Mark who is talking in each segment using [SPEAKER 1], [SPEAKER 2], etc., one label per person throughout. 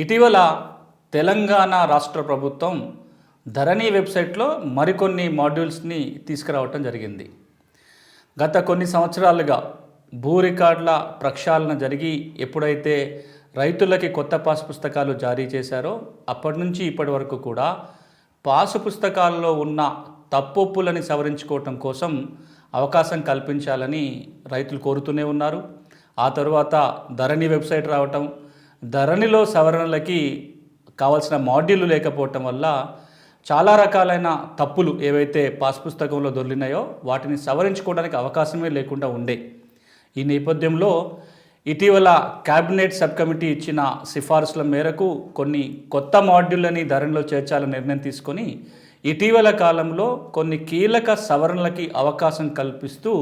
[SPEAKER 1] ఇటీవల తెలంగాణ రాష్ట్ర ప్రభుత్వం ధరణి వెబ్సైట్లో మరికొన్ని మాడ్యూల్స్ని తీసుకురావటం జరిగింది. గత కొన్ని సంవత్సరాలుగా భూ రికార్డుల ప్రక్షాళన జరిగి ఎప్పుడైతే రైతులకి కొత్త పాస్ పుస్తకాలు జారీ చేశారో అప్పటి నుంచి ఇప్పటి వరకు కూడా పాసు పుస్తకాల్లో ఉన్న తప్పొప్పులని సవరించుకోవటం కోసం అవకాశం కల్పించాలని రైతులు కోరుతూనే ఉన్నారు. ఆ తరువాత ధరణి వెబ్సైట్ రావటం ధరణిలో సవరణలకి కావాల్సిన మాడ్యూల్ లేకపోవటం వల్ల చాలా రకాలైన తప్పులు ఏవైతే పాస్ పుస్తకంలో దొరికినాయో వాటిని సవరించుకోవడానికి అవకాశమే లేకుండా ఉండే. ఈ నేపథ్యంలో ఇటీవల క్యాబినెట్ సబ్ కమిటీ ఇచ్చిన సిఫార్సుల మేరకు కొన్ని కొత్త మాడ్యూళ్ళని ధరణిలో చేర్చాలని నిర్ణయం తీసుకొని ఇటీవల కాలంలో కొన్ని కీలక సవరణలకి అవకాశం కల్పిస్తూ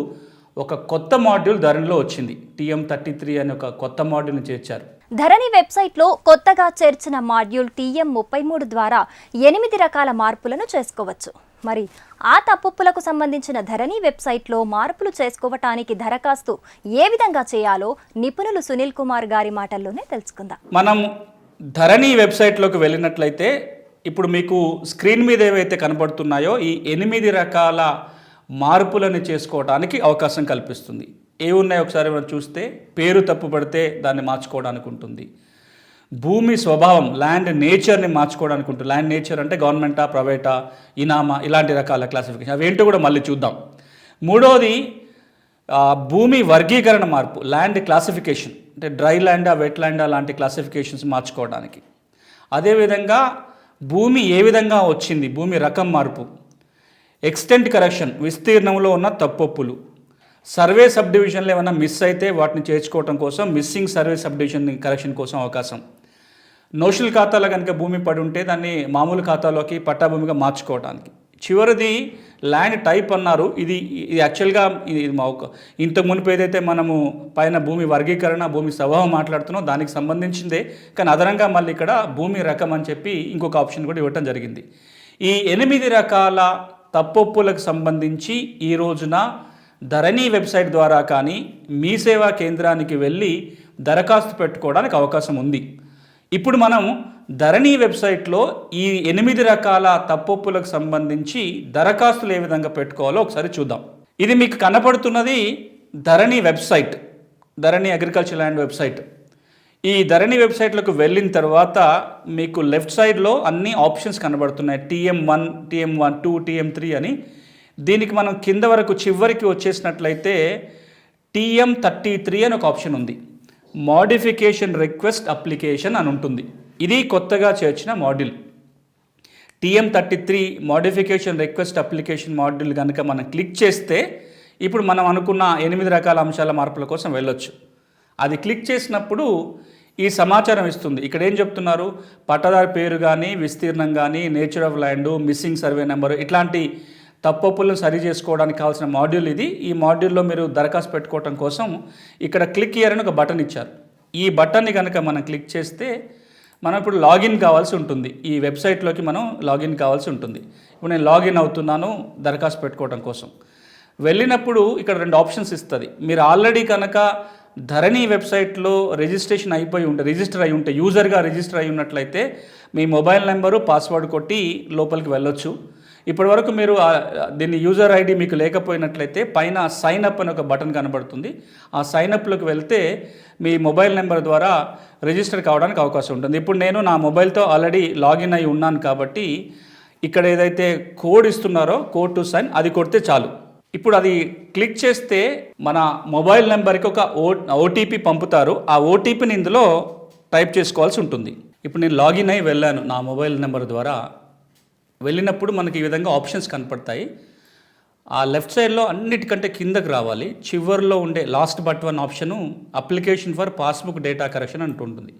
[SPEAKER 1] ఒక కొత్త మాడ్యూల్ ధరణిలో వచ్చింది. టీఎం థర్టీ త్రీ అనే ఒక కొత్త మాడ్యూల్ని చేర్చారు.
[SPEAKER 2] ధరణి వెబ్సైట్లో కొత్తగా చేర్చిన మాడ్యూల్ టీఎం ముప్పై మూడు ద్వారా ఎనిమిది రకాల మార్పులను చేసుకోవచ్చు. మరి ఆ తప్పులకు సంబంధించిన ధరణి వెబ్సైట్లో మార్పులు చేసుకోవటానికి దరఖాస్తు ఏ విధంగా చేయాలో నిపుణులు సునీల్ కుమార్ గారి మాటల్లోనే తెలుసుకుందాం.
[SPEAKER 1] మనం ధరణి వెబ్సైట్లోకి వెళ్ళినట్లయితే ఇప్పుడు మీకు స్క్రీన్ మీద ఏవైతే కనబడుతున్నాయో ఈ ఎనిమిది రకాల మార్పులను చేసుకోవడానికి అవకాశం కల్పిస్తుంది. ఏ ఒకసారి మనం చూస్తే పేరు తప్పు పడితే దాన్ని మార్చుకోవడానికి ఉంటుంది. భూమి స్వభావం ల్యాండ్ నేచర్ని మార్చుకోవడానికి ఉంటుంది. ల్యాండ్ నేచర్ అంటే గవర్నమెంటా ప్రైవేటా ఇనామా ఇలాంటి రకాల క్లాసిఫికేషన్ అవేంటో కూడా మళ్ళీ చూద్దాం. మూడవది భూమి వర్గీకరణ మార్పు ల్యాండ్ క్లాసిఫికేషన్ అంటే డ్రై ల్యాండా వెట్ ల్యాండా లాంటి క్లాసిఫికేషన్స్ మార్చుకోవడానికి. అదేవిధంగా భూమి ఏ విధంగా వచ్చింది భూమి రకం మార్పు. ఎక్స్టెంట్ కరెక్షన్ విస్తీర్ణంలో ఉన్న తప్పొప్పులు సర్వే సబ్ డివిజన్లు ఏమైనా మిస్ అయితే వాటిని చేర్చుకోవడం కోసం missing survey sub division correction కోసం అవకాశం. నోషల్ ఖాతాలో కనుక భూమి పడి ఉంటే దాన్ని మామూలు ఖాతాలోకి పట్టాభూమిగా మార్చుకోవడానికి చివరిది ల్యాండ్ టైప్ అన్నారు. ఇది ఇది యాక్చువల్గా ఇది మా ఒక ఇంతకు మునుపు ఏదైతే మనము పైన భూమి వర్గీకరణ భూమి స్వభావం మాట్లాడుతున్నాం దానికి సంబంధించిందే. కానీ అదనంగా మళ్ళీ ఇక్కడ భూమి రకం అని చెప్పి ఇంకొక ఆప్షన్ కూడా ఇవ్వటం జరిగింది. ఈ ఎనిమిది రకాల తప్పొప్పులకు సంబంధించి ఈ రోజున ధరణి వెబ్సైట్ ద్వారా కానీ మీ సేవా కేంద్రానికి వెళ్ళి దరఖాస్తు పెట్టుకోవడానికి అవకాశం ఉంది. ఇప్పుడు మనం ధరణి వెబ్సైట్లో ఈ ఎనిమిది రకాల తప్పొప్పులకు సంబంధించి దరఖాస్తులు ఏ విధంగా పెట్టుకోవాలో ఒకసారి చూద్దాం. ఇది మీకు కనపడుతున్నది Dharani website Dharani agriculture land website. ఈ ధరణి వెబ్సైట్లకు వెళ్ళిన తర్వాత మీకు లెఫ్ట్ సైడ్లో అన్ని ఆప్షన్స్ కనబడుతున్నాయి. TM one TM one two TM three అని. దీనికి మనం కింద వరకు చివరికి వచ్చేసినట్లయితే టీఎం థర్టీ త్రీ అని ఒక ఆప్షన్ ఉంది. మోడిఫికేషన్ రిక్వెస్ట్ అప్లికేషన్ అని ఉంటుంది. ఇది కొత్తగా చేర్చిన module. TM thirty three modification request application module కనుక మనం క్లిక్ చేస్తే ఇప్పుడు మనం అనుకున్న ఎనిమిది రకాల అంశాల మార్పుల కోసం వెళ్ళొచ్చు. అది క్లిక్ చేసినప్పుడు ఈ సమాచారం ఇస్తుంది. ఇక్కడ ఏం చెప్తున్నారు? పట్టదారి పేరు కానీ విస్తీర్ణం కానీ nature of land missing survey number ఇట్లాంటి తప్పొప్పులను సరి చేసుకోవడానికి కావాల్సిన మాడ్యూల్ ఇది. ఈ మాడ్యూల్లో మీరు దరఖాస్తు పెట్టుకోవటం కోసం ఇక్కడ క్లిక్ ఇయర్ అని ఒక బటన్ ఇచ్చారు. ఈ బటన్ని కనుక మనం క్లిక్ చేస్తే మనం ఇప్పుడు లాగిన్ కావాల్సి ఉంటుంది. ఈ వెబ్సైట్లోకి మనం లాగిన్ కావాల్సి ఉంటుంది. ఇప్పుడు నేను లాగిన్ అవుతున్నాను దరఖాస్తు పెట్టుకోవడం కోసం. వెళ్ళినప్పుడు ఇక్కడ రెండు ఆప్షన్స్ ఇస్తుంది. మీరు ఆల్రెడీ కనుక ధరణి వెబ్సైట్లో రిజిస్ట్రేషన్ అయిపోయి ఉంటే రిజిస్టర్ అయి ఉంటే యూజర్గా రిజిస్టర్ అయి ఉన్నట్లయితే మీ మొబైల్ నెంబరు పాస్వర్డ్ కొట్టి లోపలికి వెళ్ళొచ్చు. ఇప్పటి వరకు మీరు దీన్ని యూజర్ ఐడి మీకు లేకపోయినట్లయితే పైన సైన్ అప్ అని ఒక బటన్ కనబడుతుంది. ఆ సైన్ అప్లోకి వెళ్తే మీ మొబైల్ నెంబర్ ద్వారా రిజిస్టర్ కావడానికి అవకాశం ఉంటుంది. ఇప్పుడు నేను నా మొబైల్తో ఆల్రెడీ లాగిన్ అయి ఉన్నాను కాబట్టి ఇక్కడ ఏదైతే కోడ్ ఇస్తున్నారో కోడ్ టు సైన్ అది కొడితే చాలు. ఇప్పుడు అది క్లిక్ చేస్తే మన మొబైల్ నెంబర్కి ఒక ఓ ఓటీపీ పంపుతారు. ఆ ఓటీపీని ఇందులో టైప్ చేసుకోవాల్సి ఉంటుంది. ఇప్పుడు నేను లాగిన్ అయి వెళ్ళాను నా మొబైల్ నెంబర్ ద్వారా. వెళ్ళినప్పుడు మనకి ఈ విధంగా ఆప్షన్స్ కనపడతాయి. ఆ లెఫ్ట్ సైడ్లో అన్నిటికంటే కిందకి రావాలి. చివరిలో ఉండే last but one option application for passbook data correction అంటుంటుంది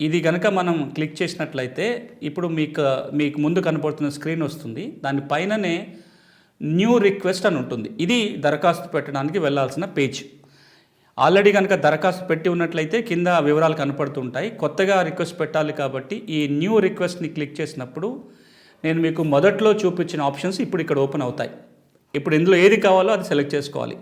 [SPEAKER 1] ఇది కనుక మనం క్లిక్ చేసినట్లయితే ఇప్పుడు మీకు మీకు ముందు కనపడుతున్న స్క్రీన్ వస్తుంది. దాని పైననే న్యూ రిక్వెస్ట్ అని ఉంటుంది. ఇది దరఖాస్తు పెట్టడానికి వెళ్ళాల్సిన పేజ్ ఆల్రెడీ కనుక దరఖాస్తు పెట్టి ఉన్నట్లయితే కింద వివరాలు కనపడుతుంటాయి. కొత్తగా రిక్వెస్ట్ పెట్టాలి కాబట్టి ఈ న్యూ రిక్వెస్ట్ని క్లిక్ చేసినప్పుడు నేను మీకు మొదట్లో చూపించిన ఆప్షన్స్ ఇప్పుడు ఇక్కడ ఓపెన్ అవుతాయి. ఇప్పుడు ఇందులో ఏది కావాలో అది సెలెక్ట్ చేసుకోవాలి.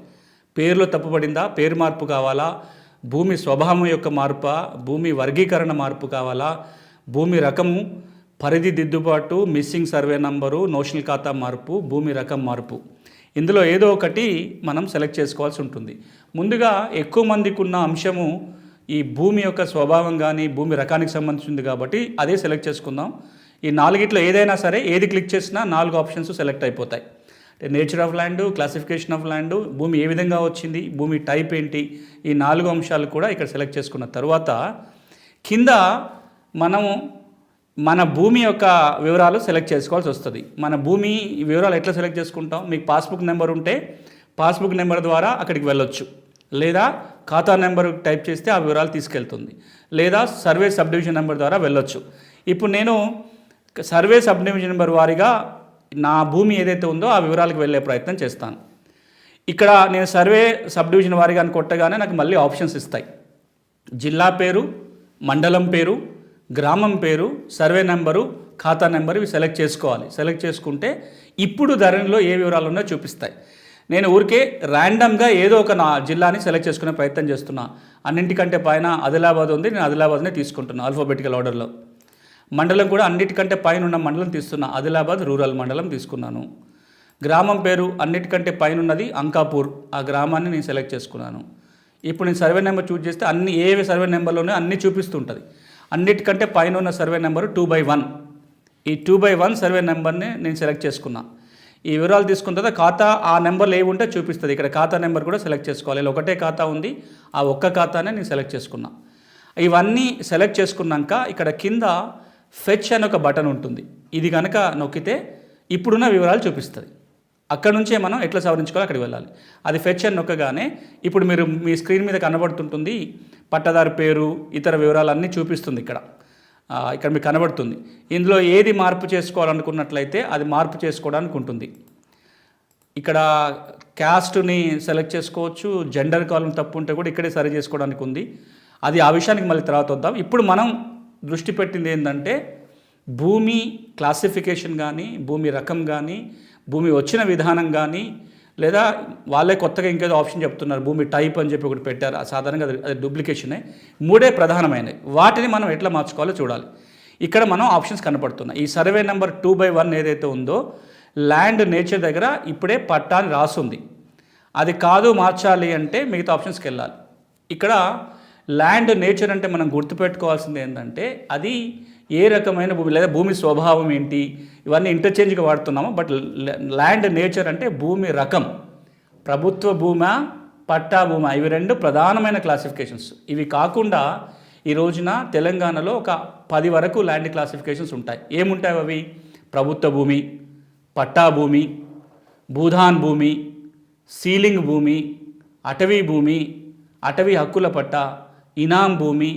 [SPEAKER 1] పేరులో తప్పుపడిందా? పేరు మార్పు కావాలా? భూమి స్వభావం యొక్క మార్పా? భూమి వర్గీకరణ మార్పు కావాలా? భూమి రకము? పరిధి దిద్దుబాటు? Missing survey number? నోషనల్ ఖాతా మార్పు? భూమి రకం మార్పు? ఇందులో ఏదో ఒకటి మనం సెలెక్ట్ చేసుకోవాల్సి ఉంటుంది. ముందుగా ఎక్కువ మందికి ఉన్న అంశము ఈ భూమి యొక్క స్వభావం కానీ భూమి రకానికి సంబంధించింది కాబట్టి అదే సెలెక్ట్ చేసుకుందాం. ఈ నాలుగిట్లో ఏదైనా సరే ఏది క్లిక్ చేసినా నాలుగు ఆప్షన్స్ సెలెక్ట్ అయిపోతాయి. అంటే nature of land classification of land భూమి ఏ విధంగా వచ్చింది భూమి టైప్ ఏంటి ఈ నాలుగు అంశాలు కూడా ఇక్కడ సెలెక్ట్ చేసుకున్న తర్వాత కింద మనము మన భూమి యొక్క వివరాలు సెలెక్ట్ చేసుకోవాల్సి వస్తుంది. మన భూమి వివరాలు ఎట్లా సెలెక్ట్ చేసుకుంటాం? మీకు పాస్బుక్ నెంబర్ ఉంటే పాస్బుక్ నెంబర్ ద్వారా అక్కడికి వెళ్ళొచ్చు. లేదా ఖాతా నెంబర్ టైప్ చేస్తే ఆ వివరాలు తీసుకెళ్తుంది. లేదా సర్వే సబ్ డివిజన్ నెంబర్ ద్వారా వెళ్ళొచ్చు. ఇప్పుడు నేను సర్వే సబ్ డివిజన్ నెంబర్ వారీగా నా భూమి ఏదైతే ఉందో ఆ వివరాలకు వెళ్ళే ప్రయత్నం చేస్తాను. ఇక్కడ నేను సర్వే సబ్ డివిజన్ వారీగా అని కొట్టగానే నాకు మళ్ళీ ఆప్షన్స్ ఇస్తాయి. జిల్లా పేరు మండలం పేరు గ్రామం పేరు సర్వే నెంబరు ఖాతా నెంబర్ ఇవి సెలెక్ట్ చేసుకోవాలి. సెలెక్ట్ చేసుకుంటే ఇప్పుడు ధరణిలో ఏ వివరాలు ఉన్నాయో చూపిస్తాయి. నేను ఊరికే ర్యాండమ్గా ఏదో ఒక నా జిల్లాని సెలెక్ట్ చేసుకునే ప్రయత్నం చేస్తున్నా. అన్నింటికంటే పైన ఆదిలాబాద్ ఉంది నేను ఆదిలాబాద్నే తీసుకుంటున్నాను ఆల్ఫాబెటికల్ ఆర్డర్లో. మండలం కూడా అన్నిటికంటే పైన ఉన్న మండలం తీసుకున్నా ఆదిలాబాద్ రూరల్ మండలం తీసుకున్నాను. గ్రామం పేరు అన్నిటికంటే పైన ఉన్నది అంకాపూర్. ఆ గ్రామాన్ని నేను సెలెక్ట్ చేసుకున్నాను. ఇప్పుడు నేను సర్వే నెంబర్ చూస్ చేస్తే అన్ని ఏ సర్వే నెంబర్లోనే అన్ని చూపిస్తుంటుంది. అన్నిటికంటే పైన ఉన్న survey number two by one ఈ టూ బై వన్ సర్వే నెంబర్ని నేను సెలెక్ట్ చేసుకున్నా. ఈ వివరాలు తీసుకున్న తర్వాత ఖాతా ఆ నెంబర్లు ఏవి ఉంటే చూపిస్తుంది. ఇక్కడ ఖాతా నెంబర్ కూడా సెలెక్ట్ చేసుకోవాలి. ఒకటే ఖాతా ఉంది. ఆ ఒక్క ఖాతానే నేను సెలెక్ట్ చేసుకున్నా. ఇవన్నీ సెలెక్ట్ చేసుకున్నాక ఇక్కడ కింద ఫెచ్ అని ఒక బటన్ ఉంటుంది. ఇది కనుక నొక్కితే ఇప్పుడున్న వివరాలు చూపిస్తుంది. అక్కడ నుంచే మనం ఎట్లా సవరించుకోవాలి అక్కడికి వెళ్ళాలి. అది ఫెచ్ అని నొక్కగానే ఇప్పుడు మీరు మీ స్క్రీన్ మీద కనబడుతుంటుంది. పట్టదారు పేరు ఇతర వివరాలన్నీ చూపిస్తుంది ఇక్కడ. ఇక్కడ మీకు కనబడుతుంది. ఇందులో ఏది మార్పు చేసుకోవాలనుకున్నట్లయితే అది మార్పు చేసుకోవడానికి ఉంటుంది. ఇక్కడ క్యాస్ట్ని సెలెక్ట్ చేసుకోవచ్చు. జెండర్ కాలం తప్పు ఉంటే కూడా ఇక్కడే సరి చేసుకోవడానికి ఉంది. అది ఆ విషయానికి మళ్ళీ తర్వాత వద్దాం. ఇప్పుడు మనం దృష్టి పెట్టింది ఏంటంటే భూమి క్లాసిఫికేషన్ కానీ భూమి రకం కానీ భూమి వచ్చిన విధానం కానీ లేదా వాళ్ళే కొత్తగా ఇంకేదో ఆప్షన్ చెప్తున్నారు భూమి టైప్ అని చెప్పి ఒకటి పెట్టారు. ఆ సాధారణంగా అది అది డూప్లికేషనే. మూడే ప్రధానమైనవి. వాటిని మనం ఎట్లా మార్చుకోవాలో చూడాలి. ఇక్కడ మనం ఆప్షన్స్ కనపడుతున్నాయి. ఈ survey number two by one ఏదైతే ఉందో ల్యాండ్ నేచర్ దగ్గర ఇప్పుడే పట్టా అని రాసుంది. అది కాదు మార్చాలి అంటే మిగతా ఆప్షన్స్కి వెళ్ళాలి. ఇక్కడ ల్యాండ్ నేచర్ అంటే మనం గుర్తుపెట్టుకోవాల్సింది ఏంటంటే అది ఏ రకమైన భూమి లేదా భూమి స్వభావం ఏంటి ఇవన్నీ ఇంటర్చేంజ్గా వాడుతున్నాము. బట్ ల్యాండ్ నేచర్ అంటే భూమి రకం. ప్రభుత్వ భూమా పట్టా భూమా ఇవి రెండు ప్రధానమైన క్లాసిఫికేషన్స్ ఇవి కాకుండా ఈ రోజున తెలంగాణలో ఒక పది వరకు ల్యాండ్ క్లాసిఫికేషన్స్ ఉంటాయి. ఏముంటాయి అవి? ప్రభుత్వ భూమి పట్టా భూమి భూధాన్ భూమి సీలింగ్ భూమి అటవీ భూమి అటవీ హక్కుల పట్టా ఇనాం భూమి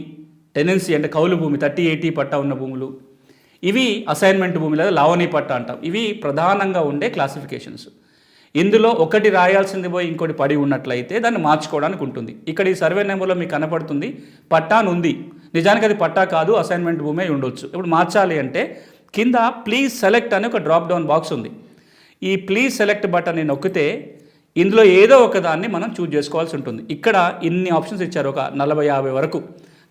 [SPEAKER 1] టెనెన్సీ అంటే కౌలు భూమి థర్టీ ఎయిటీ పట్టా ఉన్న భూములు. ఇవి అసైన్మెంట్ భూమి లేదా లావణీ పట్టా అంటాం. ఇవి ప్రధానంగా ఉండే క్లాసిఫికేషన్స్. ఇందులో ఒకటి రాయాల్సింది పోయి ఇంకోటి పడి ఉన్నట్లయితే దాన్ని మార్చుకోవడానికి ఉంటుంది. ఇక్కడ ఈ సర్వే నెంబర్లో మీకు కనపడుతుంది పట్టాను ఉంది నిజానికి అది పట్టా కాదు అసైన్మెంట్ భూమే ఉండొచ్చు. ఇప్పుడు మార్చాలి అంటే కింద ప్లీజ్ సెలెక్ట్ అని ఒక డ్రాప్ డౌన్ బాక్స్ ఉంది. ఈ ప్లీజ్ సెలెక్ట్ బటన్ని నొక్కితే ఇందులో ఏదో ఒక దాన్ని మనం చూజ్ చేసుకోవాల్సి ఉంటుంది. ఇక్కడ ఇన్ని ఆప్షన్స్ ఇచ్చారు. ఒక నలభై యాభై వరకు.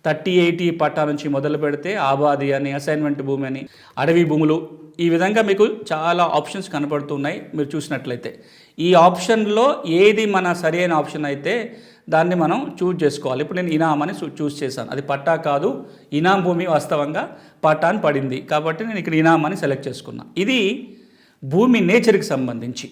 [SPEAKER 1] థర్టీ ఎయిటీ పట్టా నుంచి మొదలు పెడితే ఆబాది అని అసైన్మెంట్ భూమి అని అడవి భూములు. ఈ విధంగా మీకు చాలా ఆప్షన్స్ కనపడుతున్నాయి మీరు చూసినట్లయితే. ఈ ఆప్షన్లో ఏది మన సరైన ఆప్షన్ అయితే దాన్ని మనం చూజ్ చేసుకోవాలి. ఇప్పుడు నేను ఇనాం అని చూ- చూస్ చేశాను. అది పట్టా కాదు ఇనాం భూమి వాస్తవంగా పట్టా అని పడింది. కాబట్టి నేను ఇక్కడ ఇనాం అని సెలెక్ట్ చేసుకున్నా. ఇది భూమి నేచర్కి సంబంధించి.